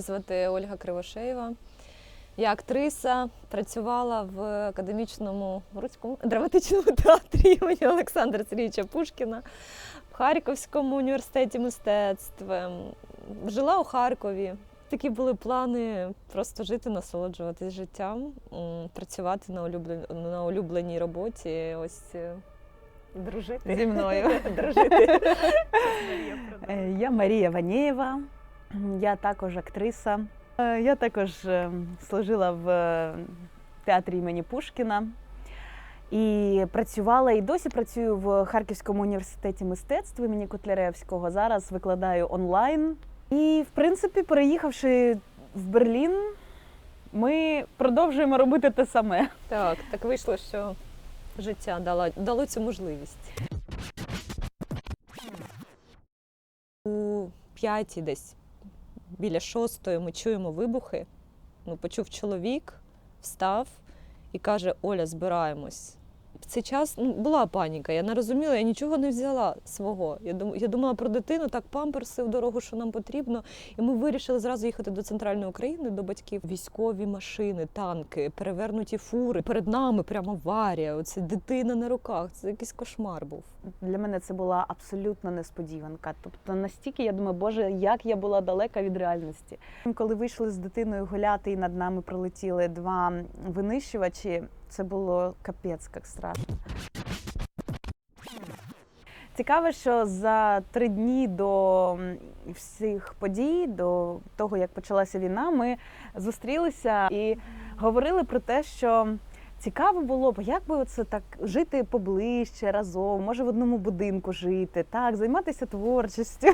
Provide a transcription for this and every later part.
Мене звати Ольга Кривошеєва. Я актриса, працювала в академічному руському драматичному театрі імені Олександра Сергійовича Пушкіна, в Харківському університеті мистецтв. Жила у Харкові. Такі були плани просто жити, насолоджуватись життям, працювати на, улюблен... на улюбленій роботі. Ось е, дружити Зі мною. дружити. Е, Я Марія Ванєєва, я також актриса. Е, Я також е, служила в е, театрі імені Пушкіна і працювала і досі працюю в Харківському університеті мистецтв імені Котляревського. Зараз викладаю онлайн. І, в принципі, переїхавши в Берлін, ми продовжуємо робити те саме. Так, так вийшло, що життя дало, дало цю можливість. У п'ятій десь біля шостої ми чуємо вибухи. Ну, почув чоловік, встав і каже: Оля, збираємось. Цей час ну, була паніка, я не розуміла, я нічого не взяла свого. Я, я думала про дитину, так памперси в дорогу, що нам потрібно. І ми вирішили зразу їхати до центральної України, до батьків. Військові машини, танки, перевернуті фури. Перед нами прямо аварія. Оце дитина на руках. Це якийсь кошмар був. Для мене це була абсолютно несподіванка. Тобто настільки я думаю, боже, як я була далека від реальності. Коли вийшли з дитиною гуляти, і над нами пролетіли два винищувачі, це було капець як страшно. Цікаво, що за три дні до всіх подій, до того як почалася війна, ми зустрілися і говорили про те, що Цікаво було б, як би це так жити поближче разом, може в одному будинку жити, так, займатися творчістю.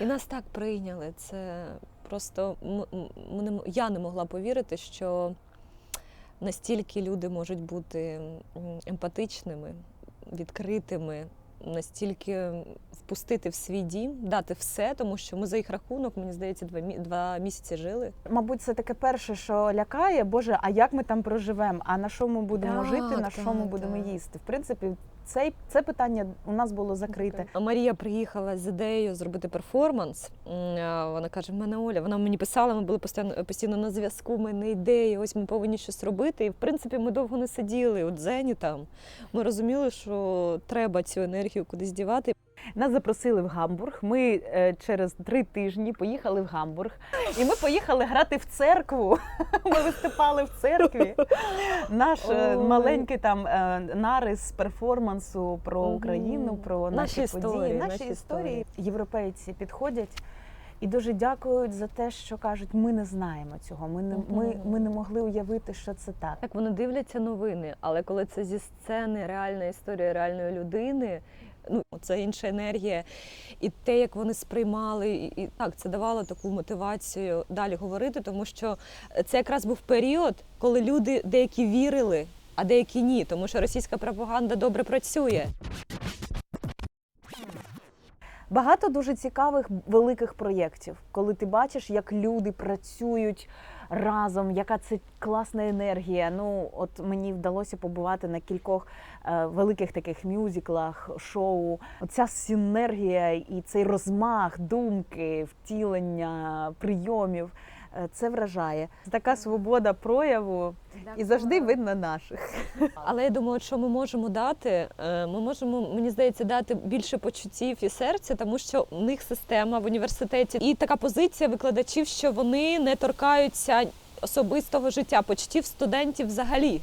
І нас так прийняли. Це просто я не могла повірити, що настільки люди можуть бути емпатичними, відкритими, настільки впустити в свій дім, дати все, тому що ми за їх рахунок, мені здається, два, мі- два місяці жили. Мабуть, це таке перше, що лякає, Боже, а як ми там проживемо? А на що ми будемо Так, жити, на так, що ми будемо так. їсти? В принципі, цей, це питання у нас було закрите. Марія приїхала з ідеєю зробити перформанс. Вона каже: в мене Оля. Вона мені писала, ми були постійно, постійно на зв'язку. Ми мене ідеї, ось ми повинні щось робити. І в принципі ми довго не сиділи у дзені там. Ми розуміли, що треба цю енергію кудись дівати. Нас запросили в Гамбург. Ми е, через три тижні поїхали в Гамбург, і ми поїхали грати в церкву. Ми виступали в церкві. Наш е, Ой. маленький там е, нарис перформансу про Україну, про Наші наші, події, історії, наші, наші історії. Європейці підходять. І дуже дякують за те, що кажуть, ми не знаємо цього. Ми не ми, ми не могли уявити, що це так. Так вони дивляться новини, але коли це зі сцени реальна історія реальної людини. Ну, це інша енергія, і те, як вони сприймали, і, так це давало таку мотивацію далі говорити, тому що це якраз був період, коли люди деякі вірили, а деякі ні, тому що російська пропаганда добре працює. Багато дуже цікавих великих проєктів, коли ти бачиш, як люди працюють разом, яка це класна енергія. Ну, от мені вдалося побувати на кількох е, великих таких мюзиклах, шоу. Оця синергія і цей розмах думки, втілення, прийомів. Е, Це вражає. Така свобода прояву і завжди видно наших. Але я думаю, що ми можемо дати. Е, Ми можемо, мені здається, дати більше почуттів і серця, тому що у них система в університеті і така позиція викладачів, що вони не торкаються особистого життя, почуттів студентів взагалі.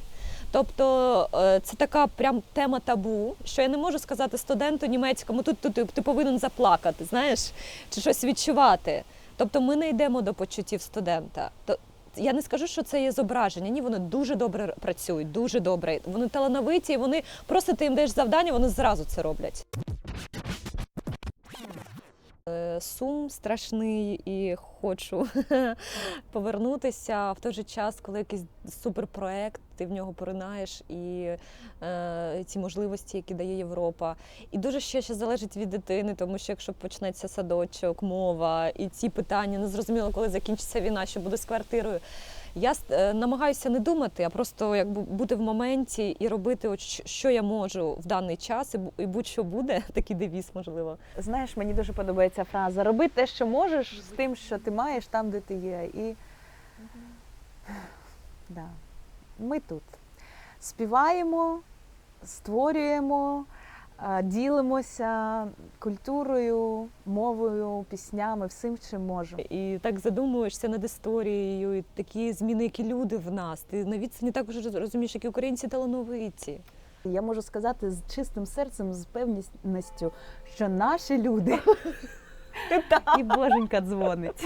Тобто е, це така прям тема табу, що я не можу сказати студенту німецькому, тут, тут ти повинен заплакати, знаєш, чи щось відчувати. Тобто ми не йдемо до почуттів студента. Я не скажу, що це є зображення. Ні, вони дуже добре працюють, дуже добре. Вони талановиті, і вони просто ти їм даєш завдання, вони зразу це роблять. Е, Сум страшний і хочу повернутися в той же час, коли якийсь суперпроект ти в нього поринаєш і е, ці можливості, які дає Європа. І дуже ще, ще залежить від дитини, тому що якщо почнеться садочок, мова і ці питання, не зрозуміло, коли закінчиться війна, що буде з квартирою. Я е, намагаюся не думати, а просто якби бути в моменті і робити, от що я можу в даний час, і і будь-що буде, такий девіз, можливо. Знаєш, мені дуже подобається фраза Роби те, що можеш, з тим, що ти маєш там, де ти є. І да. Ми тут співаємо, створюємо, ділимося культурою, мовою, піснями, всім, чим можемо. І так задумуєшся над історією, і такі зміни, які люди в нас. Ти на відстані також роз- розумієш, які українці талановиті. Я можу сказати з чистим серцем, з певністю, що наші люди і боженька дзвонить.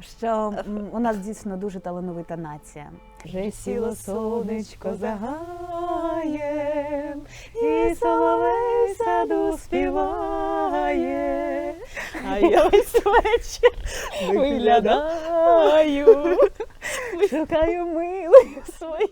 Що у нас дійсно дуже талановита нація. Вже сіло сонечко загає, і соловей саду співає. А я весь вечір виглядаю. Шукаю милою свою.